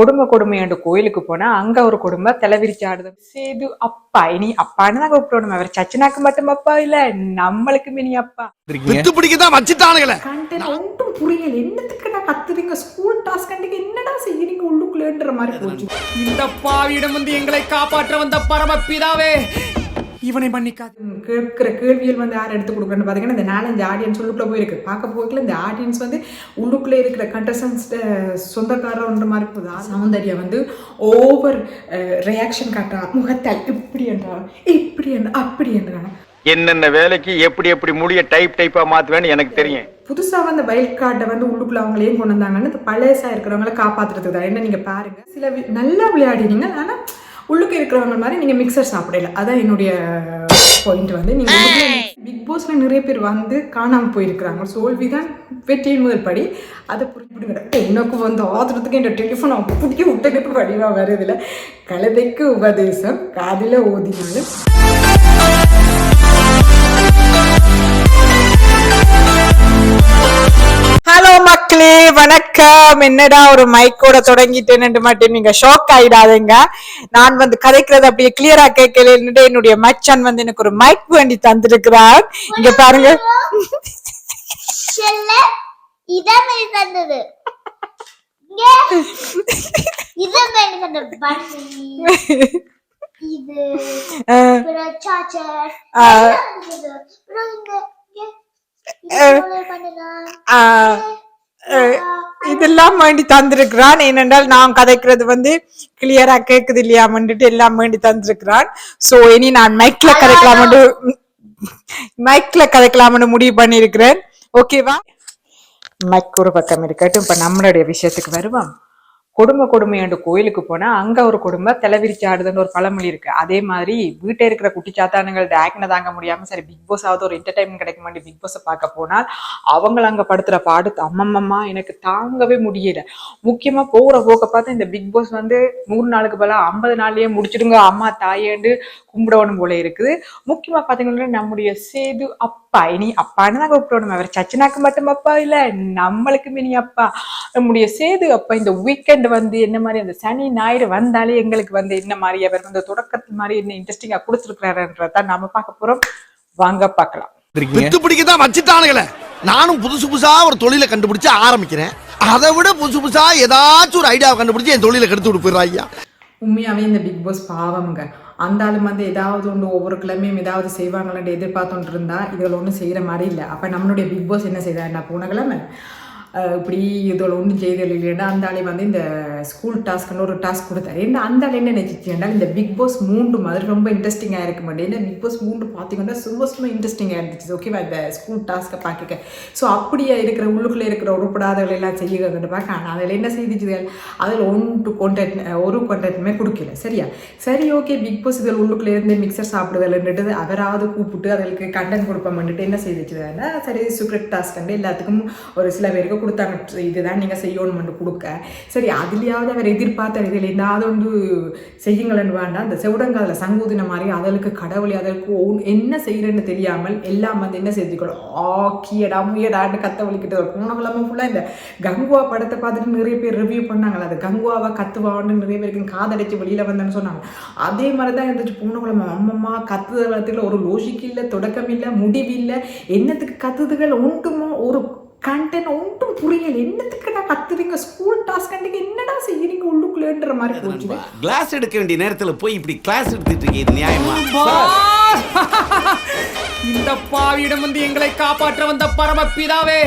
கொடுமை கொடுமையாண்டு கோயிலுக்கு போனா அங்க ஒரு குடும்பம் தலைவிரிச்சு ஆடுது சேது அப்பா இனி அப்பான்னு தான் கூப்பிடணும். அவர் சச்சனாக்கு மட்டும் அப்பா இல்ல நம்மளுக்கு மினி அப்பா. வித்து பிடிக்கதான் வச்சுட்டானுங்களே. கண்டென்ட் ஒன்றும் புரியல. என்னத்துக்கு நான் கத்துறீங்க? ஸ்கூல் டாஸ்க் கண்டிக்கு என்னடா செய்யறீங்க உள்ளுக்குள்ளேன்ற மாதிரி போச்சு. இந்த பாவியிடம் வந்து எங்களை காப்பாற்ற வந்த பரமபிதாவே இவனை மன்னிக்காது. கேட்கிற கேள்விகள் வந்து யார் எடுத்து கொடுக்குறேன்னு பார்த்தீங்கன்னா இந்த நாலஞ்சு ஆடியன்ஸ் உள்ளுக்குள்ளே போயிருக்கு. பார்க்க போய்க்கல இந்த ஆடியன்ஸ் வந்து உள்ளுக்குள்ளே இருக்கிற கண்டஸ்டன்ஸ் சொந்தக்காரன்ற மாதிரி போகுது. சௌந்தர்யா வந்து ஓவர் ரியாக்ஷன் காட்டுறா. முகத்தால் இப்படி என்றாலும் இப்படி என்ற அப்படி என்றாலும் என்னென்ன வேலைக்கு எப்படி எப்படி முடிய டைப் டைப்பா மாத்துவேன்னு எனக்கு தெரியும். புதுசாக வந்த வயல் கார்டை வந்து உள்ளுக்குள்ள அவங்க ஏன் கொண்டு வந்தாங்கன்னு இந்த பழசா இருக்கிறவங்கள காப்பாத்துறதுக்கு தான். என்ன நீங்கள் பாருங்க. சில வி- நல்லா விளையாடினீங்க ஆனால் உள்ளுக்கு இருக்கிறவங்க மாதிரி நீங்கள் மிக்சர் சாப்பிடல. அதான் என்னுடைய பாயிண்ட் வந்து. நீங்கள் பிக் பாஸ்ல நிறைய பேர் வந்து காணாமல் போயிருக்கிறாங்க. சோல்வி தான் வெற்றியின் முதல் படி. அதை புரிஞ்சுடுங்க எனக்கு வந்து ஆத்திரத்துக்கு இந்த டெலிஃபோன் பிடிக்க விட்டதுக்கு வடிவாக வருதில்ல கலதைக்கு உபதேசம். காதில் ஓதினாலும் ஹலோ மக்களே வணக்கம். என்னடா ஒரு மைக்கோட தொடங்கிட்டேன்னு மட்டும் நீங்க ஷாக் ஆயிடாதீங்க. நான் வந்து கதைக்கிறது அப்படியே கிளியரா கேட்கல என்னுடைய மச்சான் வந்து எனக்கு ஒரு மைக் வேண்டி தந்திருக்கிறார். இங்க பாருங்க. இது ஆஹ், இதெல்லாம் வேண்டி தந்திருக்கிறான். ஏனென்றால் நான் கதைக்கிறது வந்து கிளியரா கேக்குது இல்லையா வந்துட்டு எல்லாம் வேண்டி தந்திருக்கிறான். சோ இனி நான் மைக்ல கதைக்கலாம்னு மைக்ல கதைக்கலாம்னு முடிவு பண்ணியிருக்கிறேன். ஓகேவா மைக் ஒரு பக்கம் இருக்கட்டும். இப்ப நம்மளுடைய விஷயத்துக்கு வருவோம். கொடுமை என்று கோயிலுக்கு போனா அங்க ஒரு குடும்பம் தலைவிரிச்சு ஆடுதுன்னு ஒரு பழமொழி இருக்கு. அதே மாதிரி வீட்டை இருக்கிற குட்டி சாத்தானுங்கள் ஆக்ன தாங்க முடியாம சரி பிக் பாஸ் ஆவது ஒரு என்டர்டைன்மெண்ட் கிடைக்க மாட்டேன் பிக் பாஸை பார்க்க போனால் அவங்கள அங்க படுத்துற பாடு அம்மம்மம்மா எனக்கு தாங்கவே முடியல. முக்கியமா போகிற போக்க பார்த்து இந்த பிக் பாஸ் வந்து நூறு நாளுக்கு பல ஐம்பது நாள்லயே முடிச்சிடுங்க அம்மா தாயேண்டு கும்பிடவனும் போல இருக்குது. முக்கியமா பாத்தீங்கன்னா நம்முடைய சேது அப்பா இனி அப்பான்னு தான் கூப்பிடணும். அவர் சச்சனாக்கு மட்டும் அப்பா இல்ல நம்மளுக்கு மினி அப்பா. நம்முடைய சேது அப்பா இந்த வீக்கெண்ட் வந்து என்ன மாதிரி அந்த சனி ஞாயிறு வந்தாலே எங்களுக்கு வந்து என்ன மாதிரி அவர் வந்து தொடக்கத்து மாதிரி என்ன இன்ட்ரெஸ்டிங்கா கொடுத்துருக்கிறாருன்றதான் நாம பார்க்க போறோம். வாங்க பார்க்கலாம். வித்து பிடிக்கதான் வச்சுட்டானுங்களே. நானும் புதுசு புதுசா ஒரு தொழிலை கண்டுபிடிச்சு ஆரம்பிக்கிறேன். அதை விட புதுசு புதுசா ஏதாச்சும் ஒரு ஐடியாவை கண்டுபிடிச்சு என் தொழிலை கெடுத்து விட்டு போயிடுறா ஐயா. உண்மையாகவே இந்த பிக் பாஸ் பாவம்ங்க. அந்த ஆளும் வந்து ஏதாவது ஒன்று ஒவ்வொரு கிழமையும் ஏதாவது செய்வாங்களான்னு எதிர்பார்த்துட்டு இருந்தா இதில் ஒன்றும் செய்கிற மாதிரி இல்லை. அப்போ நம்மளுடைய பிக் பாஸ் என்ன செய்தாருன்னா போன கிழமை இப்படி இதோட ஒன்றும் செய்தல் இல்லைன்னா அந்த ஆளே வந்து இந்த ஸ்கூல் டாஸ்க்னு ஒரு டாஸ்க் கொடுத்தாரு. ஏன்னா அந்த ஆள் என்ன நினைச்சிச்சுன்னா இந்த பிக் பாஸ் மூன்று மாதிரி ரொம்ப இன்ட்ரெஸ்டிங்காக இருக்க மாட்டேன் ஏன்னா பிக் பாஸ் மூன்று பார்த்தீங்கன்னா சும்மா சும்மா இன்ட்ரெஸ்டிங்காக இருந்துச்சு. ஓகேவா இந்த ஸ்கூல் டாஸ்க்கை பார்க்க. ஸோ அப்படியே இருக்கிற உள்ளுக்குள்ளே இருக்கிற உருப்படாதவர்கள் எல்லாம் செய்யுங்கன்னு பார்க்க. ஆனால் அதில் என்ன செய்துச்சுகள் அதில் ஒன்று கொண்டென்ட் ஒரு கொண்டென்ட்டுமே கொடுக்கல. சரியா? சரி ஓகே பிக் பாஸ் இதில் உள்ளுக்குள்ளே இருந்து மிக்சர் சாப்பிடுதல்ன்றது அவராவது கூப்பிட்டு அதற்கு கண்டென்ட் கொடுப்போம்னுட்டு என்ன செய்துச்சுன்னா சரி சீக்ரெட் டாஸ்க் எல்லாத்துக்கும் ஒரு சில பேருக்கு கொடுத்தாங்க. இதுதான் நீங்கள் செய்யணும்னு கொடுக்க. சரி அதுலேயாவது அவர் எதிர்பார்த்த இதில் ஏதாவது ஒன்று செய்யுங்களேன்னு வேண்டாம். அந்த செவுடங்காதில் சங்கூதின மாதிரி அதற்கு கடவுளை அதற்கு ஒன்- என்ன செய்கிறேன்னு தெரியாமல் எல்லாம் வந்து என்ன செஞ்சுக்கணும் ஆக்கியடா முயடான்னு கத்த வலிக்கிட்டு போன ஃபுல்லாக இந்த கங்குவா படத்தை பார்த்துட்டு நிறைய பேர் ரிவ்யூ பண்ணாங்களா அது கங்குவாவை கத்துவான்னு நிறைய பேருக்கு காதடைச்சு வெளியில் வந்தேன்னு சொன்னாங்க. அதே மாதிரி தான் இருந்துச்சு. போன கிழமை அம்மம்மா கத்துதல் ஒரு லோஜிக் இல்லை தொடக்கம் இல்லை முடிவில்லை என்னத்துக்கு கத்துதுகள் உண்டுமோ ஒரு கண்டென்ட் ஒன்றும் புரியல. என்னத்துக்கு நான் கத்துறீங்க? ஸ்கூல் டாஸ்க் கண்டிக்கு என்னடா செய்யறீங்க? உள்ளுக்குள்ளேன்ற மாதிரி போச்சு. கிளாஸ் எடுக்க வேண்டிய நேரத்துல போய் இப்படி கிளாஸ் எடுத்துட்டு இருக்கீங்க இது நியாயமா? இந்த பாவியிடம் வந்து எங்களை காப்பாற்ற வந்த பரமபிதாவே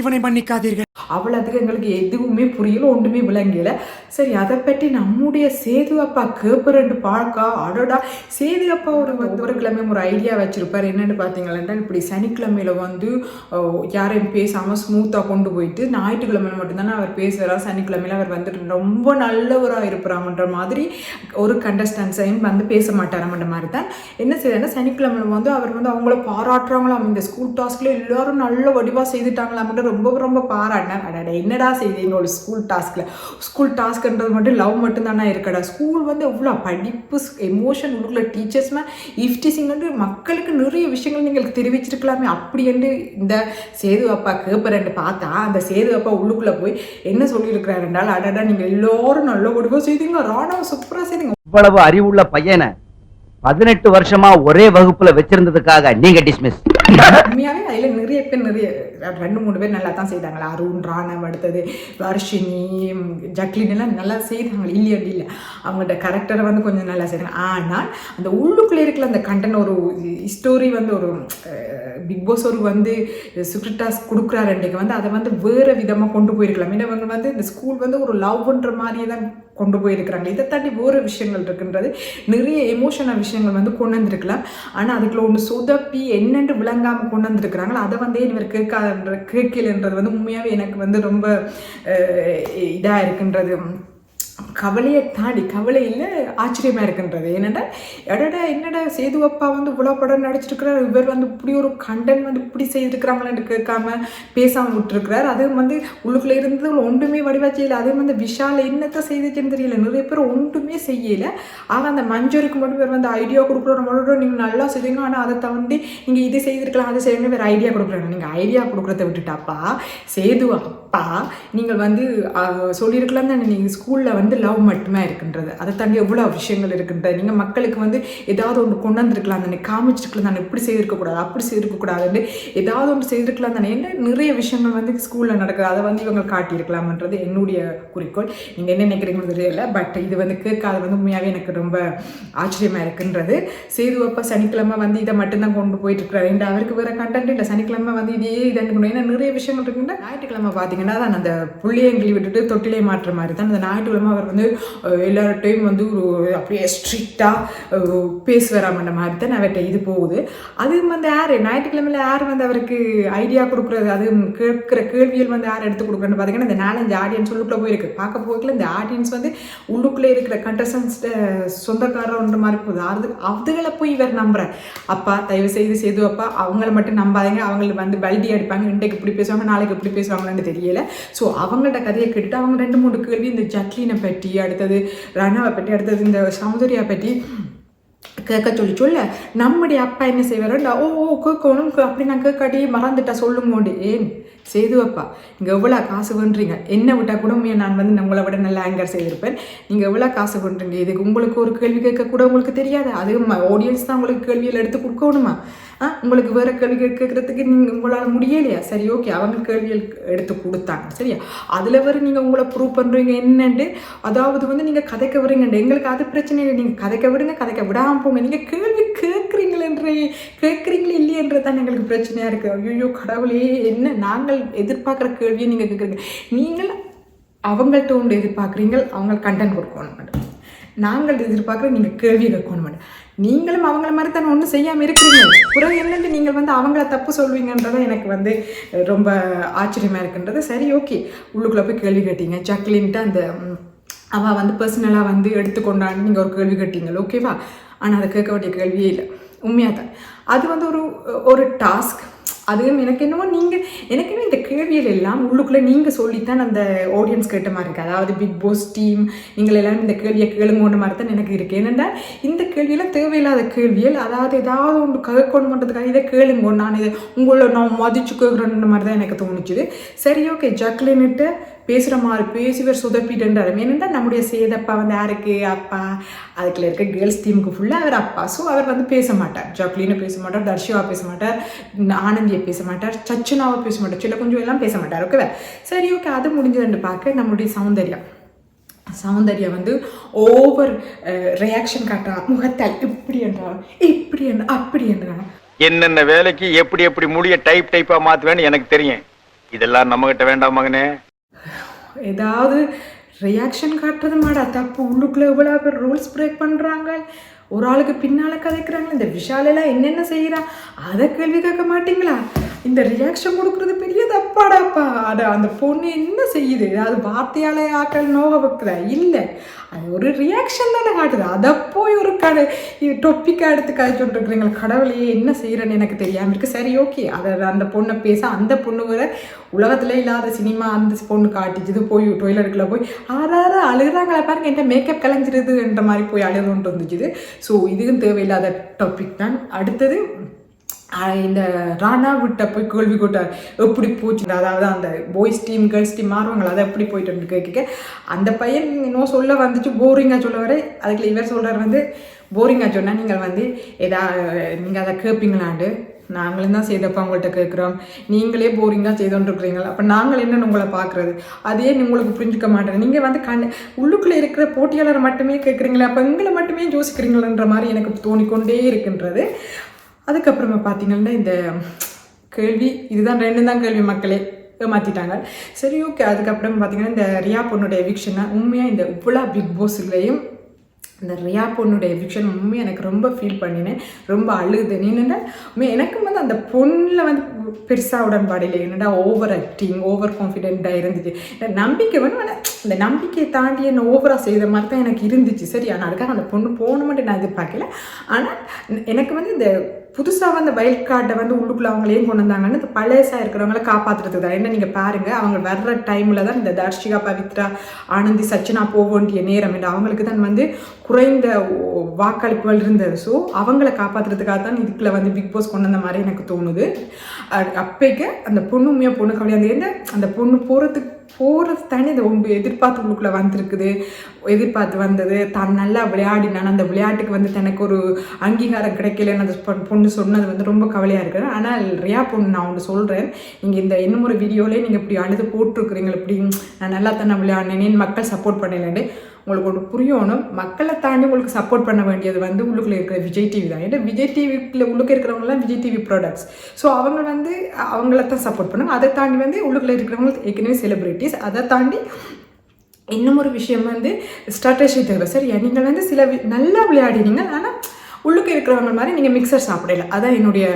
இவனை மன்னிக்காதீர்கள். அவ்வளோத்துக்கு எங்களுக்கு எதுவுமே புரியல ஒன்றுமே விளங்கல. சரி அதை பற்றி நம்முடைய சேது அப்பா கேப்பரண்டு பார்க்கா அடடா. சேது அப்பா ஒரு வந்து ஒரு கிழமை ஒரு ஐடியா வச்சுருப்பார். என்னென்னு பார்த்தீங்கன்னா இப்படி சனிக்கிழமையில வந்து யாரையும் பேசாமல் ஸ்மூத்தாக கொண்டு போயிட்டு ஞாயிற்றுக்கிழமையில் மட்டும்தானே அவர் பேசுகிறார் சனிக்கிழமையில அவர் வந்துட்டு ரொம்ப நல்லவராக இருப்பாராமன்ற மாதிரி ஒரு கண்டஸ்டன்ஸையும் வந்து பேச மாட்டாரம்ன்ற மாதிரி தான். என்ன செய்யறாருன்னா சனிக்கிழமை வந்து அவர் வந்து அவங்கள பாராட்டுறாங்களாம் இந்த ஸ்கூல் டாஸ்கில் எல்லாரும் நல்ல வடிவாக செய்துட்டாங்களாம்ன்ற ரொம்ப ரொம்ப பாராட்டினார். அடடா என்னடா செய்தீங்க ஒரு ஸ்கூல் டாஸ்கில் ஸ்கூல் டாஸ்க்ன்றது மட்டும் லவ் மட்டும்தானா இருக்கடா? ஸ்கூல் வந்து எவ்வளோ படிப்பு எமோஷன் உள்ள டீச்சர்ஸ்மே இஃப்டிசிங்கு மக்களுக்கு நிறைய விஷயங்கள் நீங்கள் தெரிவிச்சிருக்கலாமே. அப்படி என்று இந்த சேது அப்பா கேப்பரண்டு பார்த்தா அந்த சேது அப்பா உள்ளுக்குள்ளே போய் என்ன சொல்லியிருக்கிறாரு என்றால் அடடா நீங்கள் எல்லோரும் நல்ல கொடுக்க செய்தீங்க ராணுவம் சூப்பராக செய்தீங்க. இவ்வளவு அறிவுள்ள பையனை பதினெட்டு வருஷமா ஒரே வகுப்புல வச்சிருந்ததுக்காக நீங்க டிஸ்மிஸ் உண்மையாகவே அதில் நிறைய பேர் நிறைய ரெண்டு மூணு பேர் நல்லா தான் செய்தாங்களா? அருண் ராணம் அடுத்தது வர்ஷினி ஜக்லின் எல்லாம் நல்லா செய்தாங்க இல்லையா இல்லை அவங்கள்ட்ட கரெக்டரை வந்து கொஞ்சம் நல்லா செய்கிறாங்க ஆனால் அந்த உள்ளுக்குள்ளே இருக்கிற அந்த கண்டன் ஒரு ஸ்டோரி வந்து ஒரு பிக் பாஸ் ஒரு வந்து சுக்ரிட்டாஸ் கொடுக்குறாரு அன்றைக்கு வந்து அதை வந்து வேறு விதமாக கொண்டு போயிருக்கலாம். ஏன்னா வந்து இந்த ஸ்கூல் வந்து ஒரு லவ்ன்ற மாதிரியே தான் கொண்டு போயிருக்கிறாங்க. இதை தாண்டி வேறு விஷயங்கள் இருக்குன்றது. நிறைய எமோஷனல் விஷயங்கள் வந்து கொண்டு வந்திருக்கலாம். ஆனால் அதுக்குள்ள ஒன்று சொதப்பி என்னென்று விளங்காமல் கொண்டு வந்திருக்கிறாங்களோ அதை வந்து இவர் கேட்காதன்ற கேட்கலன்றது வந்து உண்மையாகவே எனக்கு வந்து ரொம்ப இதாக இருக்குன்றது. கவலையை தாண்டி கவலை இல்லை ஆச்சரியமாக இருக்கின்றது. என்னடா எடடா என்னடா சேது அப்பா வந்து இவ்வளோ படம் நடிச்சிருக்கிறார் இவர் வந்து இப்படி ஒரு கண்டன் வந்து இப்படி செய்திருக்கிறாங்களேன்னு கேட்காம பேசாமல் விட்டுருக்கிறார். அது வந்து உள்ளுக்குள்ளே இருந்து ஒன்றுமே வடிவா செய்யலை. அதே வந்து விஷால் என்னத்தை செய்துச்சுன்னு தெரியல. நிறைய பேர் ஒன்றுமே செய்யலை. ஆக அந்த மஞ்சருக்கு மட்டும் பேர் வந்து ஐடியா கொடுக்குறோம். மட்டும் நீங்கள் நல்லா செய்வீங்க ஆனால் அதை தவிர்த்து நீங்கள் இது செய்திருக்கலாம் அதை செய்யணும் வேறு ஐடியா கொடுக்குறாங்க நீங்கள் ஐடியா கொடுக்குறத விட்டுட்டாப்பா சேது அப்பா நீங்கள் வந்து சொல்லியிருக்கலாம் தானே. நீங்கள் ஸ்கூலில் வந்து லவ் மட்டுமே இருக்குன்றது. அதை தாண்டி எவ்வளோ விஷயங்கள் இருக்குன்றது. நீங்கள் மக்களுக்கு வந்து ஏதாவது ஒன்று கொண்டு வந்திருக்கலாம் தானே காமிச்சிருக்கலாம் தானே இப்படி செய்திருக்கக்கூடாது அப்படி செய்திருக்கக்கூடாதுன்னு ஏதாவது ஒன்று செய்திருக்கலாம் தானே. என்ன நிறைய விஷயங்கள் வந்து ஸ்கூலில் நடக்குது. அதை வந்து இவங்க காட்டியிருக்கலாம்ன்றது என்னுடைய குறிக்கோள். நீங்கள் என்ன நினைக்கிறீங்கன்னு தெரியல. பட் இது வந்து கேட்காத வந்து உண்மையாகவே எனக்கு ரொம்ப ஆச்சரியமாக இருக்குன்றது. சேது அப்பா சனிக்கிழமை வந்து இதை மட்டும்தான் கொண்டு போயிட்டு இருக்கிறாரு இந்த அவருக்கு வேற கண்டென்ட் இல்லை. சனிக்கிழமை வந்து இதே இதை ஏன்னா நிறைய விஷயங்கள் இருக்குன்னா ஞாயிற்றுக்கிழமை பார்த்தீங்கன்னா தான் அந்த புள்ளியங்களை விட்டுட்டு தொட்டிலே மாற்ற மாதிரி தான். அந்த ஞாயிற்றுக்கிழமை அவர் வந்து அஹ், எல்லார்ட்டையும் வந்து ஒரு அப்படியே ஸ்ட்ரிக்டாக பேசுவாராமன்ற மாதிரி தான் அவர்கிட்ட இது போகுது. அதுவும் வந்து யார்? ஞாயிற்றுக்கிழமையில் யார் வந்து அவருக்கு ஐடியா கொடுக்குறது? அது கேட்குற கேள்விகள் வந்து யார் எடுத்து கொடுக்குறேன்னு பார்த்தீங்கன்னா இந்த நாலஞ்சு ஆடியன்ஸ் உள்ளுக்குள்ளே போயிருக்கு. பார்க்க போகல இந்த ஆடியன்ஸ் வந்து உள்ளுக்குள்ளே இருக்கிற கண்டஸ்டன்ஸ் சொந்தக்காரன்ற மாதிரி போகுது. அது அதுகளை போய் இவர் நம்புகிறேன் அப்பா தயவு செய்து சேது அப்பா அவங்கள மட்டும் நம்பாதீங்க. அவங்களுக்கு வந்து பல்டி அடிப்பாங்க. இன்றைக்கு இப்படி பேசுவாங்க நாளைக்கு இப்படி பேசுவாங்களான்னு தெரியல. ஸோ அவங்கள்ட்ட கதையை கேட்டுட்டு அவங்க ரெண்டு மூணு கேள்வி இந்த ஜக்லீனை பற்றி அடுத்தது ரணாவை பற்றி அடுத்தது இந்த சௌந்தர்யா பற்றி கேட்க சொல்லி சொல்ல நம்முடைய அப்பா என்ன செய்வாருண்டா ஓ ஓ கேட்கணும் அப்படி நான் கேட்காட்டி மறந்துட்டா சொல்லுங்கோண்டு ஏன்? சேது நீங்கள் எவ்வளோ காசு பண்ணுறீங்க என்ன விட்டால் கூட நான் வந்து உங்களை விட நல்ல ஆங்கர் செய்திருப்பேன். நீங்கள் எவ்வளோ காசு பண்ணுறீங்க இதுக்கு உங்களுக்கு ஒரு கேள்வி கேட்க கூட உங்களுக்கு தெரியாது. அது ஆடியன்ஸ் தான் உங்களுக்கு கேள்வியில் எடுத்து கொடுக்கணுமா? ஆ உங்களுக்கு வேறு கேள்வி கேட்கறதுக்கு நீங்கள் உங்களால் முடியலையா? சரி ஓகே அவங்க கேள்விகள் எடுத்து கொடுத்தாங்க. சரியா? அதில் வர நீங்கள் உங்களை ப்ரூவ் பண்ணுறீங்க என்னண்டு? அதாவது வந்து நீங்கள் கதைக்க வரீங்கண்டு எங்களுக்கு அது பிரச்சனை இல்லை. நீங்கள் கதைக்க விடுங்க கதைக்க விடாமல் போங்க. நீங்கள் கேள்வி என்று கேட்குறீங்களே இல்லையன்றது தான் எங்களுக்கு பிரச்சனையாக இருக்குது ஐயோ கடவுளே என்ன நாங்கள் எதிர்பார்க்குற கேள்வியை நீங்கள் கேட்குறீங்க. நீங்கள் அவங்கள்ட்ட ஒன்று எதிர்பார்க்குறீங்க அவங்க கண்டென்ட் கொடுக்கணும் மேடம் நாங்கள் எதிர்பார்க்குற நீங்கள் கேள்வி கேட்கணும் மேடம் நீங்களும் அவங்கள மாதிரி தானே ஒன்றும் செய்யாமல் இருக்கிறீங்க. பிறகு என்னென்று நீங்கள் வந்து அவங்கள தப்பு சொல்வீங்கன்றது எனக்கு வந்து ரொம்ப ஆச்சரியமாக இருக்குன்றது. சரி ஓகே. உள்ளுக்குள்ளே போய் கேள்வி கேட்டீங்க. ஜக்லின்ட்டு அந்த அவள் வந்து பர்சனலாக வந்து எடுத்துக்கொண்டான்னு நீங்கள் ஒரு கேள்வி கேட்டீங்க. ஓகேவா? ஆனால் அதை கேட்க வேண்டிய கேள்வியே இல்லை. உண்மையாக தான் அது வந்து ஒரு ஒரு டாஸ்க் அதுவும் எனக்கு என்னவோ நீங்கள் எனக்கு இந்த கேள்விகள் எல்லாம் உள்ளுக்குள்ளே நீங்கள் சொல்லித்தான் அந்த ஆடியன்ஸ் கேட்ட மாதிரி இருக்குது அதாவது பிக் பாஸ் டீம் நீங்கள் எல்லாரும் இந்த கேள்வியை கேளுங்கன்ற மாதிரி தான் எனக்கு இருக்குது ஏனென்றா இந்த கேள்வியெல்லாம் தேவையில்லாத கேள்விகள் அதாவது ஏதாவது ஒன்று கேட்கணும் பண்ணுறதுக்காக இதை கேளுங்க நான் இதை உங்களை நான் மதிச்சு கேட்குறேன்ற மாதிரி தான் எனக்கு தோணுச்சுது. சரி ஓகே ஜக்லின்ட்டு பேசுகிற மாதிரி பேசுவர் சொதப்பிட்டுன்றாரு ஏனென்றா நம்முடைய சேதப்பா வந்து யாருக்கு? அப்பா. அதுக்குள்ள இருக்க கேர்ள்ஸ் டீமுக்கு ஃபுல்லாக அவர் அப்பா. ஸோ அவர் வந்து பேச மாட்டார். ஜாக்லினை பேச மாட்டார் தர்ஷிவா பேச மாட்டார் ஆனந்தியை பேச மாட்டார் சச்சனாவை பேச மாட்டார். சில கொஞ்சம் எல்லாம் பேச மாட்டார். ஓகேவா சரி ஓகே அது முடிஞ்சதுன்னு பார்க்க நம்முடைய சௌந்தர்யம் சௌந்தர்யா வந்து ஓவர் ரியாக்ஷன் காட்டுறான் முகத்தால் இப்படி என்றான் இப்படி என்ற அப்படி என்றான் என்னென்ன வேலைக்கு எப்படி எப்படி முடிய டைப் டைப்பா மாத்துவேன்னு எனக்கு தெரியும். இதெல்லாம் நம்மகிட்ட வேண்டாம் மகனே. ஏதாவது ரியாக்ஷன் காட்டுறது மாடா தப்பு. உள்ளுக்குள்ளே எவ்வளோ பேர் ரூல்ஸ் பிரேக் பண்ணுறாங்க ஒரு ஆளுக்கு பின்னால் கதைக்கிறாங்க. இந்த விஷாலெல்லாம் என்னென்ன செய்கிறா அதை கேள்வி கேட்க மாட்டீங்களா? இந்த ரியாக்ஷன் கொடுக்குறது பெரிய தப்பாடாப்பா அட அந்த பொண்ணு என்ன செய்யுது? அது வார்த்தையால் ஆக்கள் நோக வைக்குதா இல்லை. அது ஒரு ரியாக்ஷன் தானே காட்டுது. அதை போய் ஒரு கடை டொப்பிக்காக எடுத்து கதை சொல்லிருக்குறீங்க கடவுளையே என்ன செய்கிறேன்னு எனக்கு தெரியாமல் இருக்கு. சரி ஓகே அதை அந்த பொண்ணை பேச அந்த பொண்ணு வர உலகத்துல இல்லாத சினிமா அந்த பொண்ணு காட்டிச்சுது போய் டொய்லெட்டுக்குள்ள போய் ஆறாறு அழுகுறாங்களா பாருங்க. என்ன மேக்கப் கலைஞ்சிருதுன்ற மாதிரி போய் அழுதுன்ட்டு வந்துச்சுது ஸோ இதுவும் தேவையில்லாத டாபிக் தான். அடுத்தது இந்த ராணா விட்ட போய் கேள்வி கூட்டார். எப்படி போச்சு? அதாவது அந்த பாய்ஸ் டீம் கேர்ள்ஸ் டீம் மாறுவாங்களா? அதை எப்படி போயிட்டு கேட்க அந்த பையன் இன்னும் சொல்ல வந்துச்சு போரிங்காக சொல்ல வர. அதுக்கு இவர் சொல்கிறார் வந்து போரிங்காக சொன்னால் நீங்கள் வந்து எதா நீங்கள் அதை கேட்பீங்களாண்டு நாங்களும் தான் செய்தப்ப உங்கள்கிட்ட கேட்குறோம். நீங்களே போரிங்காக செய்தோன்ட்ருக்குறீங்களா அப்போ நாங்கள் என்னன்னு உங்களை பார்க்குறது? அதே உங்களுக்கு புரிஞ்சுக்க மாட்டேன் நீங்கள் வந்து கண் உள்ளுக்குள்ளே இருக்கிற போட்டியாளரை மட்டுமே கேட்குறீங்களா அப்போ எங்களை மட்டுமே யோசிக்கிறீங்களன்ற மாதிரி எனக்கு தோணிக்கொண்டே இருக்கின்றது. அதுக்கப்புறமா பார்த்தீங்கன்னா இந்த கேள்வி இதுதான் ரெண்டு தான் கேள்வி மக்களே ஏமாற்றிட்டாங்க சரி ஓகே அதுக்கப்புறம் பார்த்தீங்கன்னா இந்த ரியா பொண்ணுடைய எவிக்ஷனை உண்மையாக இந்த இவ்வளோ பிக் பாஸ்லேயும் இந்த ரியா பொண்ணுடைய எவிக்ஷன் உண்மையாக எனக்கு ரொம்ப ஃபீல் பண்ணினேன் ரொம்ப அழுது. என்னென்னா எனக்கு வந்து அந்த பொண்ணில் வந்து பெருசாக உடன்பாடு இல்லை. என்னடா ஓவர் ஆக்டிங் ஓவர் கான்ஃபிடென்ட்டாக இருந்துச்சு நம்பிக்கை வந்து அந்த இந்த நம்பிக்கையை தாண்டி என்ன ஓவராக செய்த மாதிரி தான் எனக்கு இருந்துச்சு. சரி ஆனால் அதுக்காக அந்த பொண்ணு போன மட்டும் நான் எதிர்பார்க்கல. ஆனால் எனக்கு வந்து இந்த புதுசாக வந்து வயல் கார்டை வந்து உள்ளுக்குள்ள அவங்களையும் கொண்டு வந்தாங்கன்னு இந்த பழசாக இருக்கிறவங்கள காப்பாற்றுறதுக்கு தான். என்ன நீங்கள் பாருங்கள் அவங்க வர்ற டைமில் தான் இந்த தர்ஷிகா பவித்ரா ஆனந்தி சச்சினா போக வேண்டிய நேரம். என்று அவங்களுக்கு தான் வந்து குறைந்த வாக்களிப்புகள் இருந்தது. ஸோ அவங்கள காப்பாற்றுறதுக்காக தான் இதுக்குள்ள வந்து பிக் பாஸ் கொண்டு வந்த மாதிரி எனக்கு தோணுது. அப்பைக்கு அந்த பொண்ணு உண்மையாக பொண்ணு கவலையாக அந்த அந்த பொண்ணு போகிறதுக்கு போகிறது தானே இந்த உங்க எதிர்பார்த்து உள்ளுக்குள்ளே வந்திருக்குது. எதிர்பார்த்து வந்தது. தான் நல்லா விளையாடினான். அந்த விளையாட்டுக்கு வந்து தனக்கு ஒரு அங்கீகாரம் கிடைக்கலன்னு அந்த பொ- பொண்ணு சொன்னது வந்து ரொம்ப கவலையாக இருக்குது. ஆனால் ரியா பொண்ணு நான் ஒன்று சொல்கிறேன் நீங்கள் இந்த இன்னும் ஒரு வீடியோலேயே நீங்கள் இப்படி அழுது போட்டிருக்கிறீங்க. இப்படி நான் நல்லா தானே விளையாடினேன். மக்கள் சப்போர்ட் பண்ணலன்னு. உங்களுக்கு ஒன்று புரியணும். மக்களை தாண்டி உங்களுக்கு சப்போர்ட் பண்ண வேண்டியது வந்து உள்ளுக்குள்ள இருக்கிற விஜய் டிவி தான். ஏன்னா விஜய் டிவிக்குள்ள உள்ளுக்கு இருக்கிறவங்களாம் விஜய் டிவி ப்ராடக்ட்ஸ் ஸோ அவங்க வந்து அவங்கள தான் சப்போர்ட் பண்ணுங்க அதை தாண்டி வந்து உள்ளுக்குள்ளே இருக்கிறவங்களுக்கு ஏற்கனவே செலிப்ரிட்டிஸ் அதை தாண்டி இன்னும் ஒரு விஷயம் வந்து ஸ்ட்ராட்டஜி தேவை. சரியா நீங்கள் வந்து சில நல்லா விளையாடினீங்க. ஆனால் உள்ளுக்கு இருக்கிறவங்க மாதிரி நீங்கள் மிக்சர் சாப்பிடல. அதான் என்னுடைய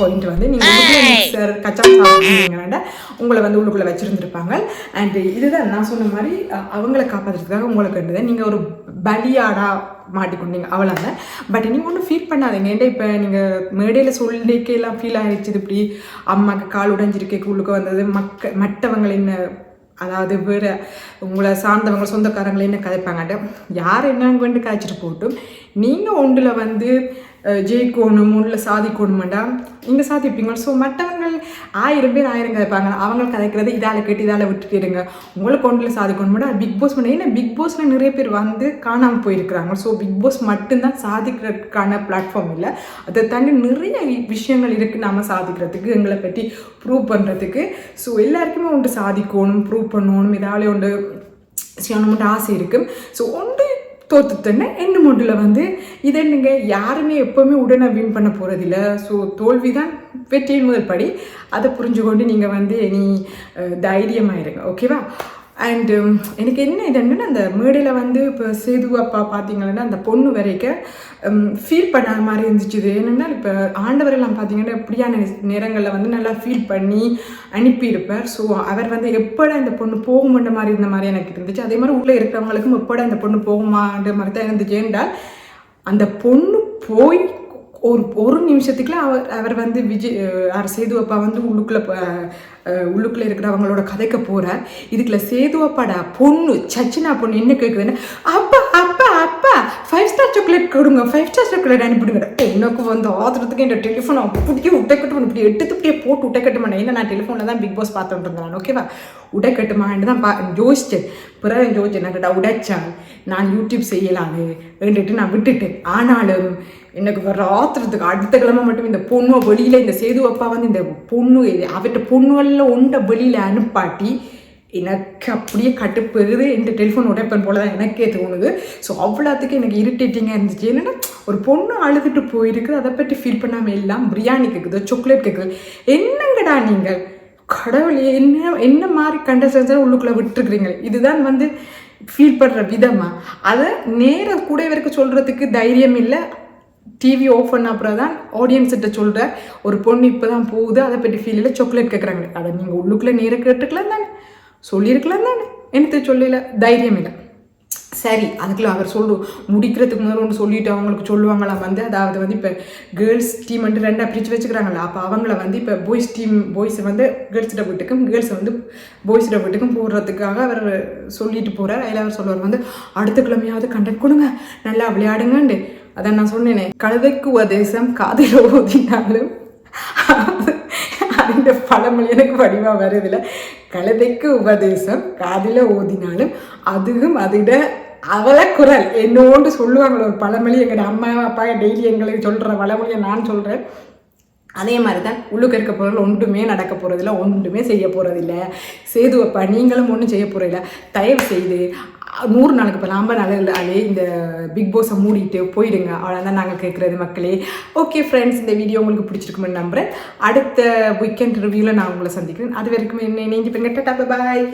பாயிண்ட் வந்து நீங்கள் மிக்சர் கச்சா சாப்பிட்டீங்கன்னா உங்களை வந்து உள்ளுக்குள்ளே வச்சுருந்துருப்பாங்க. அண்ட் இதுதான் நான் சொன்ன மாதிரி அவங்கள காப்பாற்றுறதுக்காக உங்களுக்கு நீங்கள் ஒரு பலியாடா மாட்டிக்கொண்டீங்க அவ்வளோங்க பட் நீங்கள் ஒன்றும் ஃபீல் பண்ணாதீங்க. ஏன்டா இப்போ நீங்கள் மேடையில் சொல்லிக்கெல்லாம் ஃபீல் ஆகிடுச்சு இப்படி அம்மாக்கு கால் உடைஞ்சிருக்கே உள்ளுக்கு வந்தது மக்க மற்றவங்க என்ன அதாவது வேறு உங்களை சார்ந்தவங்க சொந்தக்காரங்களை என்ன கதைப்பாங்கட்ட யார் என்னன்னு கொண்டு காய்ச்சிட்டு போட்டும் நீங்கள் ஒன்றில் வந்து ஜெயிக்கணும் ஒன்றில் சாதிக்கணுமெண்டா இங்கே சாதிப்பீங்க ஸோ மற்றவங்கள் ஆயிரம் பேர் ஆயிரம் கதைப்பாங்க. அவங்க கதைக்கிறது இதால் கேட்டு இதால் விட்டுட்டிருங்க உங்களுக்கு ஒன்றில் சாதிக்கணுமெண்டா பிக் பாஸ் பண்ண ஏன்னா பிக் பாஸில் நிறைய பேர் வந்து காணாமல் போயிருக்கிறாங்க. ஸோ பிக் பாஸ் மட்டும்தான் சாதிக்கிறதுக்கான பிளாட்ஃபார்ம் இல்லை. அதை தாண்டி நிறைய விஷயங்கள் இருக்குது நாம் சாதிக்கிறதுக்கு எங்களை பற்றி ப்ரூவ் பண்ணுறதுக்கு ஸோ எல்லாருக்குமே ஒன்று சாதிக்கணும் ப்ரூவ் பண்ணணும் இதாலே ஒன்று செய்யணும்னு ஆசை இருக்கும் ஸோ ஒன்று தோத்துட்டேன்னு என்ன மொண்டில் வந்து இதை நீங்கள் யாருமே எப்போவுமே உடனே வின் பண்ண போகிறதில்ல ஸோ தோல்வி தான் வெற்றியின் முதல் படி. அதை புரிஞ்சு கொண்டு நீங்கள் வந்து நீ தைரியமாக தைரியமாயிருங்க. ஓகேவா அண்டு um, எனக்கு என்ன இதுன்னு அந்த மேடையில் வந்து இப்போ சேது அப்பா பார்த்தீங்கன்னா அந்த பொண்ணு வரைக்கும் ஃபீல் um, பண்ண மாதிரி இருந்துச்சு என்னென்னா இப்போ ஆண்டவரெல்லாம் பார்த்தீங்கன்னா இப்படியான நேரங்களில் வந்து நல்லா ஃபீல் பண்ணி அனுப்பியிருப்பார். ஸோ அவர் வந்து எப்படா இந்த பொண்ணு போகுமன்ற மாதிரி இருந்த மாதிரி எனக்கு இருந்துச்சு. அதே மாதிரி உள்ளே இருக்கிறவங்களுக்கும் எப்படா இந்த பொண்ணு போகுமான்ற மாதிரி தான் இருந்துச்சு. என்றால் அந்த பொண்ணு போய் ஒரு ஒரு நிமிஷத்துக்குள்ள அவர் அவர் வந்து விஜய் அவர் சேது அப்பா வந்து உள்ளுக்குள்ளே உள்ளுக்குள்ளே இருக்கிறவங்களோட கதைக்க போகிறார் இதுக்குள்ள சேது அப்பாடா பொண்ணு சச்சினா பொண்ணு என்ன கேட்குதுன்னு அப்பா அப்பா அப்பா ஃபைவ் ஸ்டார் சாக்லேட் கொடுங்க ஃபைவ் ஸ்டார் சாக்லேட் அனுப்பிடுங்க எனக்கு வந்து ஆத்திரத்துக்கு இந்த டெலிஃபோன் அப்படியே உடைக்கட்டும் இப்படி எடுத்து இப்படியே போட்டு உடைக்கட்டுமா ஏன்னா நான் டெலிஃபோனில் தான் பிக் பாஸ் பார்த்துட்டு இருந்தேன் ஓகேவா உடைக்கட்டுமான்னு தான் பா யோசிச்சேன். பிறகு யோசிச்சேன் நான் உடைச்சேன். நான் யூடியூப் செய்யலாம் வேண்டுட்டு நான் விட்டுட்டேன். ஆனாலும் எனக்கு வர ஆத்திரத்துக்கு அடுத்த கிழமை மட்டும் இந்த பொண்ணு வெளியில் இந்த சேது அப்பா வந்து இந்த பொண்ணு அவர்கிட்ட பொண்ணுகளில் ஒன்றை வெளியில் அனுப்பாட்டி எனக்கு அப்படியே கட்டுப்பெறுது. இந்த டெலிஃபோன் உடைப்பன் போல தான் எனக்கே தோணுது. ஸோ அவ்வளோத்துக்கு எனக்கு இரிட்டேட்டிங்காக இருந்துச்சு. என்னென்னா ஒரு பொண்ணு அழுதுட்டு போயிருக்கு அதை பற்றி ஃபீல் பண்ணாமல் எல்லாம் பிரியாணி கேட்குது சாக்லேட் கேட்குது என்னங்கடா நீங்கள்? கடவுளே என்ன என்ன மாதிரி கண்டஸ்டன்ஸாக உள்ளுக்குள்ளே விட்டுருக்குறீங்க? இதுதான் வந்து ஃபீல் பண்ணுற விதமாக அதை நேராக கூட இவருக்கு சொல்கிறதுக்கு தைரியம் இல்லை. டிவி ஆஃப் பண்ண அப்புறம் தான் ஆடியன்ஸ்கிட்ட சொல்கிற ஒரு பொண்ணு இப்போ தான் போகுது அதை பற்றி ஃபீலில் சாக்லேட் கேட்குறாங்க அதை நீங்கள் உள்ளுக்குள்ளே நேராக கேட்டுக்கலாம் தானே. சொல்லியிருக்கலாம் தானே. எனக்கு சொல்லல? தைரியம் இல்லை. சரி அதுக்குள்ள அவர் சொல்லு முடிக்கிறதுக்கு முதல்ல ஒன்று சொல்லிட்டு அவங்களுக்கு சொல்லுவாங்களா வந்து அதாவது வந்து இப்போ கேர்ள்ஸ் டீம் வந்து ரெண்டாக பிரித்து வச்சுக்கிறாங்களா? அப்போ அவங்கள வந்து இப்போ பாய்ஸ் டீம் பாய்ஸை வந்து கேர்ள்ஸ்கிட்ட வீட்டுக்கும் கேர்ள்ஸை வந்து பாய்ஸிட வீட்டுக்கும் போடுறதுக்காக அவர் சொல்லிட்டு போகிறார் அதில் அவர் சொல்லுவார் வந்து அடுத்த கிழமையாவது கண்டக்ட் கொடுங்க. நல்லா விளையாடுங்கண்டு. அதான் நான் சொன்னேனே கழுதைக்கு உபதேசம் காதில் ஓதினாலும் அந்த பழமொழி எனக்கு வடிவாக வருதில்ல கழுதைக்கு உபதேசம் காதில் ஓதினாலும் அதுவும் அதிட அவல குரல் என்னோண்டு சொல்லுவாங்களோ ஒரு பழமொழி எங்களோட அம்மா அப்பா டெய்லி எங்களுக்கு சொல்கிற பழமொழியை நான் சொல்கிறேன் அதே மாதிரி தான் உள்ளுக்கு இருக்க பொருள் ஒன்றுமே நடக்க போகிறதில்ல ஒன்றுமே செய்ய போகிறதில்ல சேது அப்பா நீங்களும் ஒன்றும் செய்ய போகிறதில்ல தயவு செய்து நூறு நாளுக்கு இப்போ நாம அதே இந்த பிக் பாஸை மூடிட்டு போயிடுங்க. அவ்வளோதான் நாங்கள் கேட்குறது மக்களே. ஓகே ஃப்ரெண்ட்ஸ் இந்த வீடியோ உங்களுக்கு பிடிச்சிருக்குமென்னு நம்புகிறேன் அடுத்த வீக்கெண்ட் ரிவ்யூவில் நான் உங்களை சந்திக்கிறேன். அது வரைக்கும் என்ன இணைஞ்சு பாய்